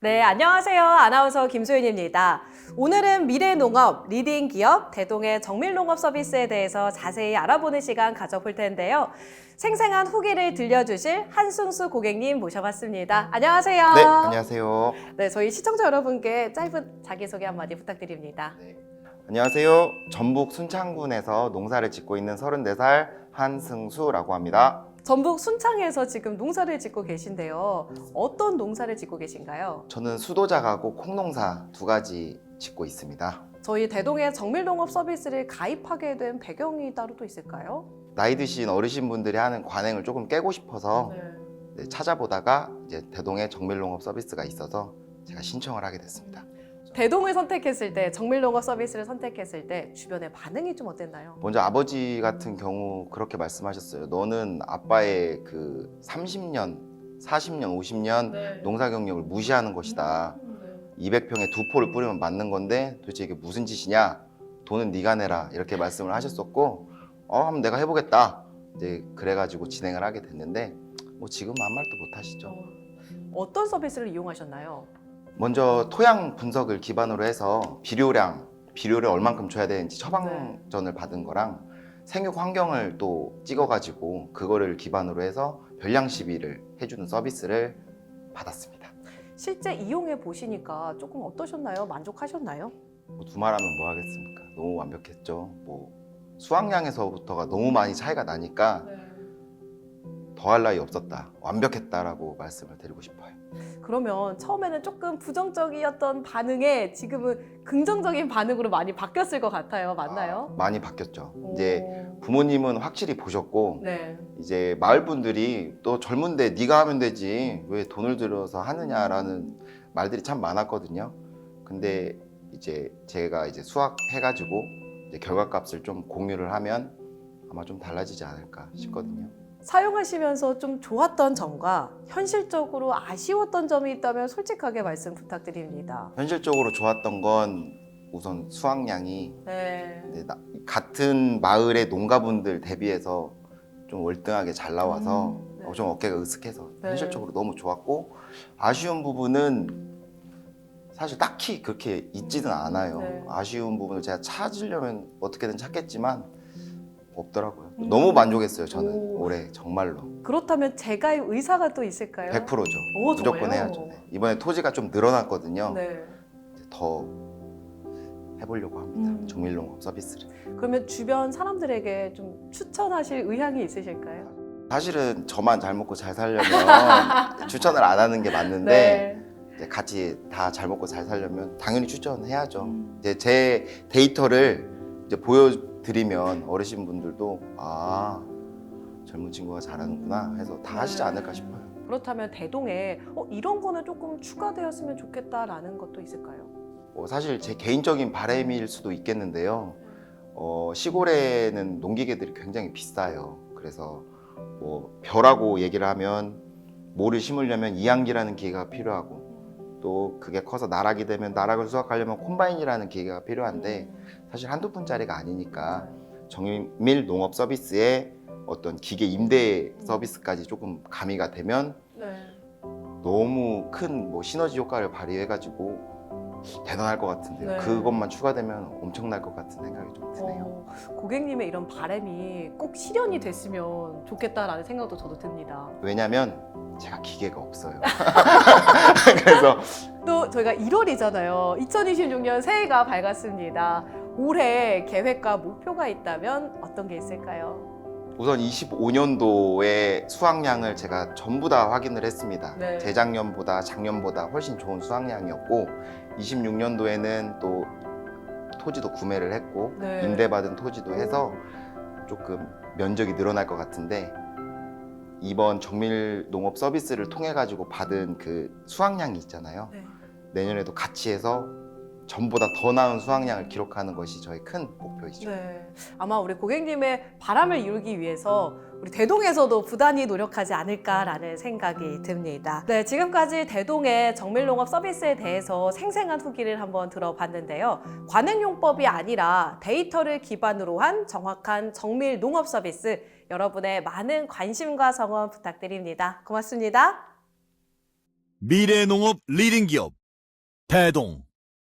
네, 안녕하세요. 아나운서 김소연입니다. 오늘은 미래농업, 리딩 기업, 대동의 정밀농업 서비스에 대해서 자세히 알아보는 시간 가져볼 텐데요. 생생한 후기를 들려주실 한승수 고객님 모셔봤습니다. 안녕하세요. 네, 안녕하세요. 네, 저희 시청자 여러분께 짧은 자기소개 한마디 부탁드립니다. 네. 안녕하세요. 전북 순창군에서 농사를 짓고 있는 34살 한승수라고 합니다. 전북 순창에서 지금 농사를 짓고 계신데요. 어떤 농사를 짓고 계신가요? 저는 수도작하고 콩농사 두 가지 짓고 있습니다. 저희 대동의 정밀농업 서비스를 가입하게 된 배경이 따로 또 있을까요? 나이 드신 어르신분들이 하는 관행을 조금 깨고 싶어서 네. 네, 찾아보다가 이제 대동에 정밀농업 서비스가 있어서 제가 신청을 하게 됐습니다. 대동을 선택했을 때 정밀농업 서비스를 선택했을 때 주변의 반응이 좀 어땠나요? 먼저 아버지 같은 경우 그렇게 말씀하셨어요. 너는 아빠의 그 30년, 40년, 50년 농사 경력을 무시하는 것이다. 200평에 두 포를 뿌리면 맞는 건데 도대체 이게 무슨 짓이냐? 돈은 네가 내라 이렇게 말씀을 하셨었고 어 한번 내가 해보겠다. 이제 그래가지고 진행을 하게 됐는데 뭐 지금 아무 말도 못 하시죠. 어떤 서비스를 이용하셨나요? 먼저 토양 분석을 기반으로 해서 비료량, 비료를 얼만큼 줘야 되는지 처방전을 받은 거랑 생육 환경을 또 찍어가지고 그거를 기반으로 해서 별량 시비를 해주는 서비스를 받았습니다. 실제 이용해 보시니까 조금 어떠셨나요? 만족하셨나요? 뭐 두말하면 뭐 하겠습니까? 너무 완벽했죠. 뭐 수확량에서부터가 너무 많이 차이가 나니까 더할 나위 없었다. 완벽했다라고 말씀을 드리고 싶어요. 그러면 처음에는 조금 부정적이었던 반응에 지금은 긍정적인 반응으로 많이 바뀌었을 것 같아요. 맞나요? 아, 많이 바뀌었죠. 오. 이제 부모님은 확실히 보셨고 네. 이제 마을 분들이 또 젊은데 네가 하면 되지 왜 돈을 들여서 하느냐라는 말들이 참 많았거든요. 근데 이제 제가 이제 수학 해가지고 이제 결과값을 좀 공유를 하면 아마 좀 달라지지 않을까 싶거든요. 사용하시면서 좀 좋았던 점과 현실적으로 아쉬웠던 점이 있다면 솔직하게 말씀 부탁드립니다. 현실적으로 좋았던 건 우선 수확량이 네. 나- 같은 마을의 농가분들 대비해서 좀 월등하게 잘 나와서 음, 네. 어, 좀 어깨가 으쓱해서 네. 현실적으로 너무 좋았고 아쉬운 부분은 사실 딱히 그렇게 있지는 않아요. 네. 아쉬운 부분을 제가 찾으려면 어떻게든 찾겠지만 없더라고요. 음. 너무 만족했어요. 저는 오. 올해 정말로 그렇다면 재가입 의사가 또 있을까요? 100%죠. 오, 무조건 정말요? 해야죠. 네. 이번에 토지가 좀 늘어났거든요. 네. 이제 더 해보려고 합니다. 음. 정밀농업 서비스를. 그러면 주변 사람들에게 좀 추천하실 의향이 있으실까요? 사실은 저만 잘 먹고 잘 살려면 추천을 안 하는 게 맞는데 네. 이제 같이 다 잘 먹고 잘 살려면 당연히 추천해야죠. 음. 이제 제 데이터를 이제 보여드리면 어르신분들도 아 젊은 친구가 잘하는구나 해서 다 하시지 네. 않을까 싶어요. 그렇다면 대동에 어, 이런 거는 조금 추가되었으면 좋겠다라는 것도 있을까요? 어, 사실 제 개인적인 바람일 수도 있겠는데요. 어, 시골에는 농기계들이 굉장히 비싸요. 그래서 뭐 벼라고 얘기를 하면 모를 심으려면 이항기라는 기계가 필요하고 또 그게 커서 나락이 되면 나락을 수확하려면 콤바인이라는 기계가 필요한데 사실 한두 푼짜리가 아니니까 정밀 농업 서비스에 어떤 기계 임대 서비스까지 조금 가미가 되면 네. 너무 큰 뭐 시너지 효과를 발휘해가지고 대단할 것 같은데요. 네. 그것만 추가되면 엄청날 것 같은 생각이 좀 드네요. 어, 고객님의 이런 바람이 꼭 실현이 됐으면 좋겠다라는 생각도 저도 듭니다. 왜냐면 제가 기계가 없어요. 그래서 또 저희가 1월이잖아요. 2026년 새해가 밝았습니다. 올해 계획과 목표가 있다면 어떤 게 있을까요? 우선 25년도의 수확량을 제가 전부 다 확인을 했습니다. 네. 재작년보다 작년보다 훨씬 좋은 수확량이었고 26년도에는 또 토지도 구매를 했고 네. 임대받은 토지도 해서 조금 면적이 늘어날 것 같은데 이번 정밀 농업 서비스를 통해 가지고 받은 그 수확량이 있잖아요. 네. 내년에도 같이 해서 전보다 더 나은 수확량을 기록하는 것이 저의 큰 목표이죠. 네. 아마 우리 고객님의 바람을 이루기 위해서 우리 대동에서도 부단히 노력하지 않을까라는 생각이 듭니다. 네, 지금까지 대동의 정밀농업 서비스에 대해서 생생한 후기를 한번 들어봤는데요. 관행용법이 아니라 데이터를 기반으로 한 정확한 정밀 농업 서비스 여러분의 많은 관심과 성원 부탁드립니다. 고맙습니다. 미래농업 리딩 기업 대동